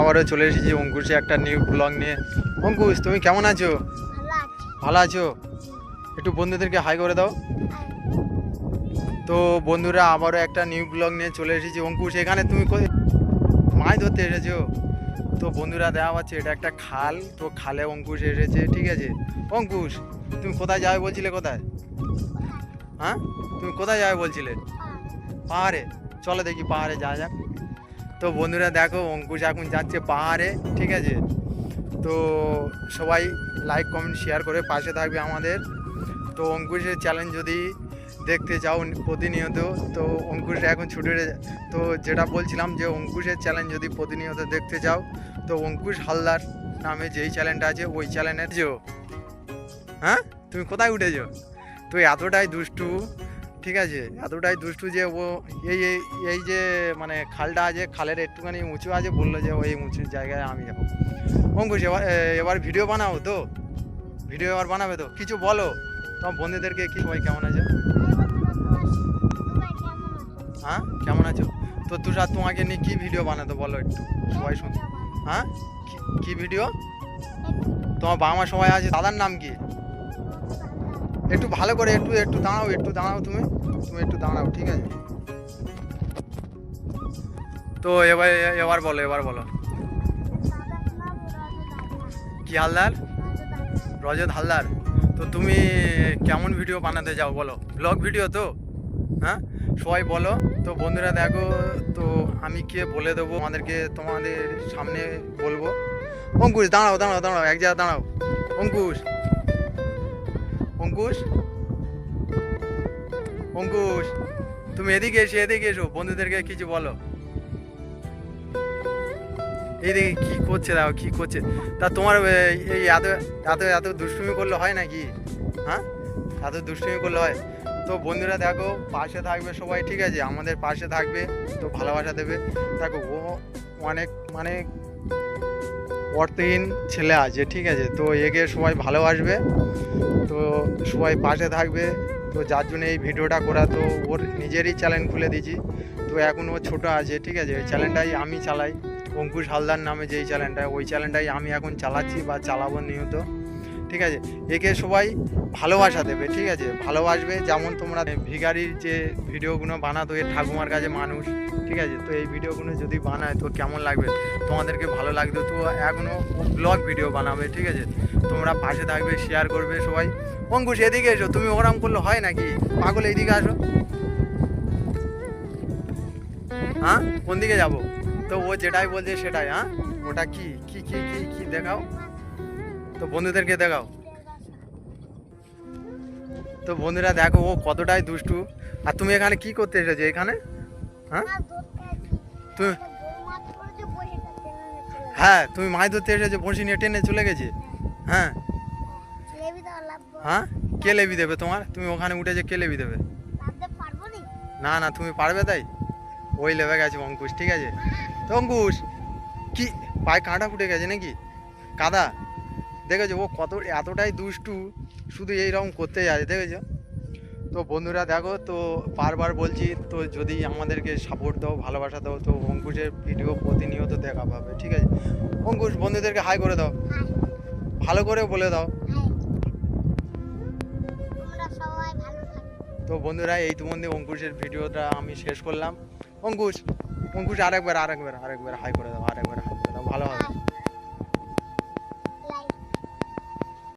আবারও চলে এসেছি অঙ্কুশে, একটা নিউ ব্লগ নিয়ে। অঙ্কুশ, তুমি কেমন আছো? ভালো আছো? একটু বন্ধুদেরকে হাই করে দাও। তো বন্ধুরা, আবারও একটা নিউ ব্লগ নিয়ে চলে এসেছি। অঙ্কুশ, এখানে তুমি মাছ ধরতে এসেছ? তো বন্ধুরা দেওয়া হচ্ছে এটা একটা খাল। তো খালে অঙ্কুশ এসেছে, ঠিক আছে? অঙ্কুশ, তুমি কোথায় যাবে বলছিলে কোথায়? হ্যাঁ? তুমি কোথায় যাবে বলছিলে? পাহাড়ে। চলো দেখি পাহাড়ে যাওয়া যাক। তো বন্ধুরা দেখো, অঙ্কুশ এখন যাচ্ছে পাহাড়ে, ঠিক আছে? তো সবাই লাইক কমেন্ট শেয়ার করে পাশে থাকবে আমাদের। তো অঙ্কুশের চ্যালেঞ্জ যদি দেখতে চাও প্রতিনিয়ত, তো অঙ্কুশ এখন ছুটে তো যেটা বলছিলাম যে অঙ্কুশের চ্যালেঞ্জ যদি প্রতিনিয়ত দেখতে চাও, তো অঙ্কুশ হালদার নামে যেই চ্যানেলটা আছে, ওই চ্যানেলে যেও। হ্যাঁ? তুমি কোথায় উঠেছো? তুই এতটাই দুষ্টু ঠিক আছে? এতটাই দুষ্টু যে ও এই এই যে মানে খালটা আছে, খালের একটুখানি উঁচু আছে, বলল যে ওই উঁচু জায়গায় আমি যাব। অঙ্কুশ এবার এবার ভিডিও বানাও তো। ভিডিও এবার বানাবে তো। কিছু বলো? তোমার বন্ধুদেরকে কি, সবাই কেমন আছে? হ্যাঁ? কেমন আছো? তো তুষার, তোমাকে নিয়ে কী ভিডিও বানাতো বলো একটু? সবাই শুন। হ্যাঁ? কি- ভিডিও তোমার বাবা সবাই আছে, দাদার নাম কি? একটু ভালো করে একটু একটু দাঁড়াও একটু দাঁড়াও তুমি। তুমি একটু দাঁড়াও, ঠিক আছে? তো এবার এবার বলো এবার বলো। কি হালদার? রজত হালদার। তো তুমি কেমন ভিডিও বানাতে যাও বলো? ব্লগ ভিডিও তো? হ্যাঁ? সবাই বলো। তো বন্ধুরা দেখো, তো আমি কে বলে দেবো? আমাদেরকে তোমাদের সামনে বলব। অঙ্কুশ, দাঁড়াও দাঁড়াও দাঁড়াও, এক জায়গায় দাঁড়াও। অঙ্কুশ। অঙ্কুশ অঙ্কুশ তুমি এদিকে এসো এদিকে এসো, বন্ধুদেরকে কিছু বলো। এইদিকে কি করছে দাও কি করছে? তা তোমার এই এত এত এত দুষ্টুমি করলে হয় নাকি? হ্যাঁ? এত দুষ্টুমি করলে হয়? তো বন্ধুরা দেখো, পাশে থাকবে সবাই, ঠিক আছে? আমাদের পাশে থাকবে, তো ভালোবাসা দেবে। দেখো, ও অনেক মানে অর্থহীন ছেলে আছে, ঠিক আছে? তো একে সবাই ভালোবাসবে তো সবাই পাশে থাকবে। তো যার জন্য এই ভিডিওটা করা, তো ওর নিজেরই চ্যানেল খুলে দিয়েছি। তো এখন ও ছোটো আছে, ঠিক আছে? ওই চ্যানেলটাই আমি চালাই। অঙ্কুশ হালদার নামে যেই চ্যানেলটা ওই চ্যানেলটাই আমি এখন চালাচ্ছি বা চালাবো নিয়ত ঠিক আছে? একে সবাই ভালোবাসা দেবে, ঠিক আছে? ভালোবাসবে যেমন তোমরা ভিখারির যে ভিডিওগুলো বানাতো এর ঠাকুমার কাছে মানুষ, ঠিক আছে? তো এই ভিডিওগুলো যদি বানায়, তো কেমন লাগবে? তোমাদেরকে ভালো লাগবে? তো এখনও ব্লগ ভিডিও বানাবে, ঠিক আছে? তোমরা পাশে থাকবে শেয়ার করবে সবাই। অঙ্কুশ এদিকে এসো। তুমি ওরম করলে হয় নাকি? পাগল, এইদিকে আসো। হ্যাঁ? কোন দিকে যাব? তো ও যেটাই বলছে সেটাই হ্যাঁ? ওটা কি কি কি কি দেখাও? তো বন্ধুদেরকে দেখাও। তো বন্ধুরা দেখো ও কতটাই দুষ্টু। আর তুমি এখানে কি করতে এসেছ এখানে? হ্যাঁ? তুমি হ্যাঁ তুমি মাছ ধরতে এসেছ বড়শি নিয়ে টেনে চলে গেছে? হ্যাঁ? হ্যাঁ? কে লেবি দেবে তোমার? তুমি ওখানে উঠেছে কে লেবি দেবে? না না তুমি পারবে তাই। ওই লেবে গেছে অঙ্কুশ ঠিক আছে? তো অঙ্কুশ কি পায়ে কাঁটা ফুটে গেছে নাকি? কাদা? দেখেছ ও কত এতটাই দুষ্টু শুধু এইরকম করতে যায় দেখেছ? তো বন্ধুরা দেখো তো বারবার বলছি তো যদি আমাদেরকে সাপোর্ট দাও ভালোবাসা দাও তো অঙ্কুশের ভিডিও প্রতিনিয়ত দেখা পাবে ঠিক আছে? অঙ্কুশ বন্ধুদেরকে হাই করে দাও। ভালো করে বলে দাও। তো বন্ধুরা এই তোমাদের অঙ্কুশের ভিডিওটা আমি শেষ করলাম। অঙ্কুশ অঙ্কুশ আরেকবার আরেকবার আরেকবার হাই করে দাও আরেকবার হাই করে দাও আর